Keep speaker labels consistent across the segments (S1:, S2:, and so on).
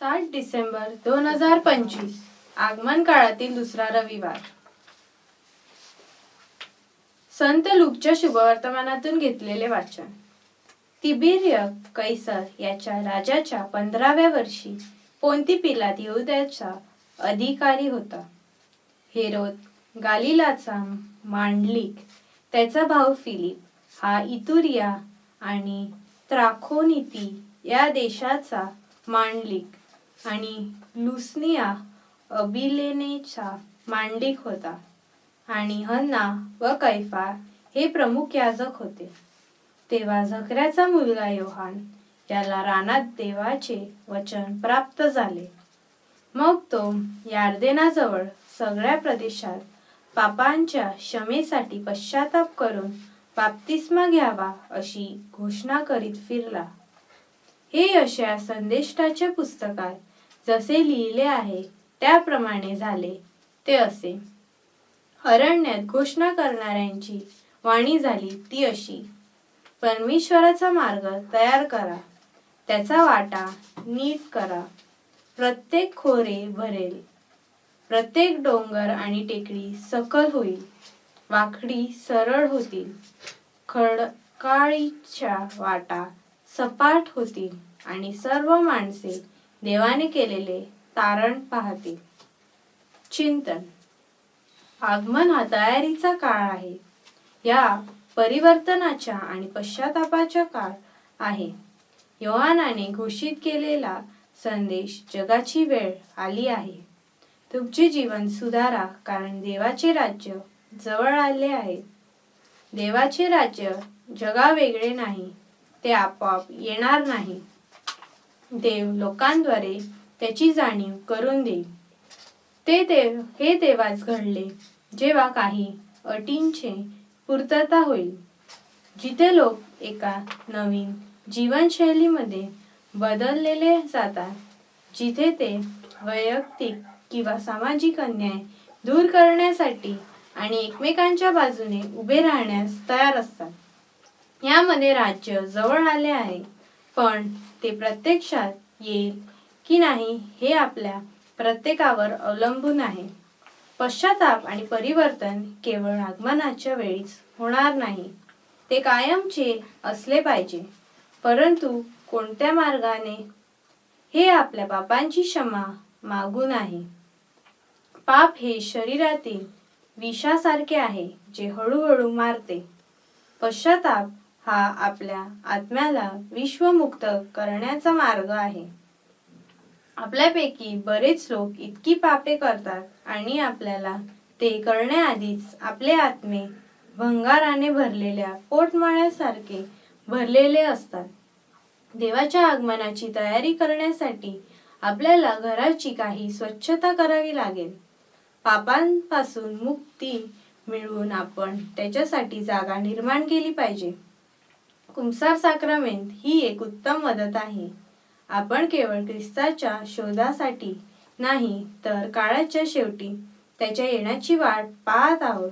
S1: सात डिसेंबर दोन हजार पंचवीस आगमन काळातील दुसरा रविवार. संत लुकच्या शुभवर्तमानातून घेतलेले वाचन. तिबिर्य कैसर याच्या राजाच्या पंधराव्या वर्षी पोंती पिलात येऊद्याचा अधिकारी होता. हेरोद गालिलाचा मांडलिक त्याचा भाऊ फिलिप हा इतुरिया आणि त्राखोनिती या देशाचा मांडलिक. आणि लुसनिया अबिलेनेचा मांडिक होता आणि हन्ना व कैफा हे प्रमुख याजक होते. तेव्हा झकऱ्याचा मुलगा योहान याला रानात देवाचे वचन प्राप्त झाले. मग तो यार्देनाजवळ सगळ्या प्रदेशात पापांच्या क्षमेसाठी पश्चाताप करून बाप्तिस्मा घ्यावा अशी घोषणा करीत फिरला. हे यशया संदेष्टाच्या पुस्तकात जसे लिहिले आहे त्याप्रमाणे झाले ते असे. अरण्यात घोषणा करणाऱ्यांची वाणी झाली ती अशी परमेश्वराचा मार्ग तयार करा त्याचा वाटा नीट करा प्रत्येक खोरे भरेल प्रत्येक डोंगर आणि टेकडी सकल होईल वाकडी सरळ होतील खडकाळीच्या वाटा सपाट होतील आणि सर्व माणसे देवाने केलेले तारण पाहतील चिंतन. आगमन हा तयारीचा काळ आहे. या परिवर्तनाच्या आणि पश्चातापाच्या काळ आहे. योहानाने घोषित केलेला संदेश जगाची वेळ आली आहे. तुमचे जीवन सुधारा कारण देवाचे राज्य जवळ आले आहे. देवाचे राज्य जगा वेगळे नाही ते आपोआप येणार नाही. देव लोकांद्वारे त्याची जाणीव करून देईल. ते देव हे तेव्हाच घडले जेव्हा काही अटींचे पूर्तता होईल. जिथे लोक एका नवीन जीवनशैलीमध्ये बदललेले जातात जिथे ते वैयक्तिक किंवा सामाजिक अन्याय दूर करण्यासाठी आणि एकमेकांच्या बाजूने उभे राहण्यास तयार असतात. यामध्ये राज्य जवळ आले आहे. पण ते प्रत्यक्षात येईल की नाही हे आपल्या प्रत्येकावर अवलंबून आहे. पश्चाताप आणि परिवर्तन केवळ आगमनाच्या वेळीच होणार नाही. ते कायमचे असले पाहिजे. परंतु कोणत्या मार्गाने? हे आपल्या पापांची क्षमा मागून आहे. पाप हे शरीरातील विषासारखे आहे जे हळूहळू मारते. पश्चाताप हा आपल्या आत्म्याला विश्वमुक्त करण्याचा मार्ग आहे. आपल्यापैकी बरेच लोक इतकी पापे करतात आणि आपल्याला ते करण्याआधीच आपले आत्मे भंगाराने भरलेल्या पोटमाळ्यासारखे भरलेले असतात. देवाच्या आगमनाची तयारी करण्यासाठी आपल्याला घराची काही स्वच्छता करावी लागेल. पापांपासून मुक्ती मिळवून आपण त्याच्यासाठी जागा निर्माण केली पाहिजे. कुमसार साक्रामेंट ही एक उत्तम मदत आहे. आपण केवळ ख्रिस्ताच्या शोधासाठी नाही तर काळाच्या शेवटी त्याच्या येण्याची वाट पाहत आहोत.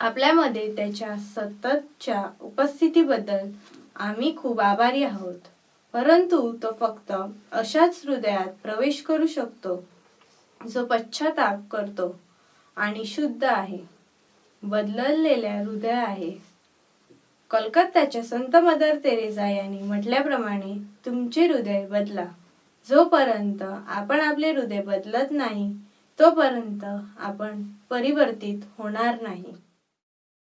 S1: आपल्यामध्ये त्याच्या सततच्या उपस्थितीबद्दल आम्ही खूप आभारी आहोत. परंतु तो फक्त अशाच हृदयात प्रवेश करू शकतो जो पश्चाताप करतो आणि शुद्ध आहे. बदललेल्या हृदय आहे. कलकत्त्याच्या संत मदर तेरेसा यांनी म्हटल्याप्रमाणे तुमचे हृदय बदला. जोपर्यंत आपण आपले हृदय बदलत नाही तोपर्यंत आपण परिवर्तित होणार नाही.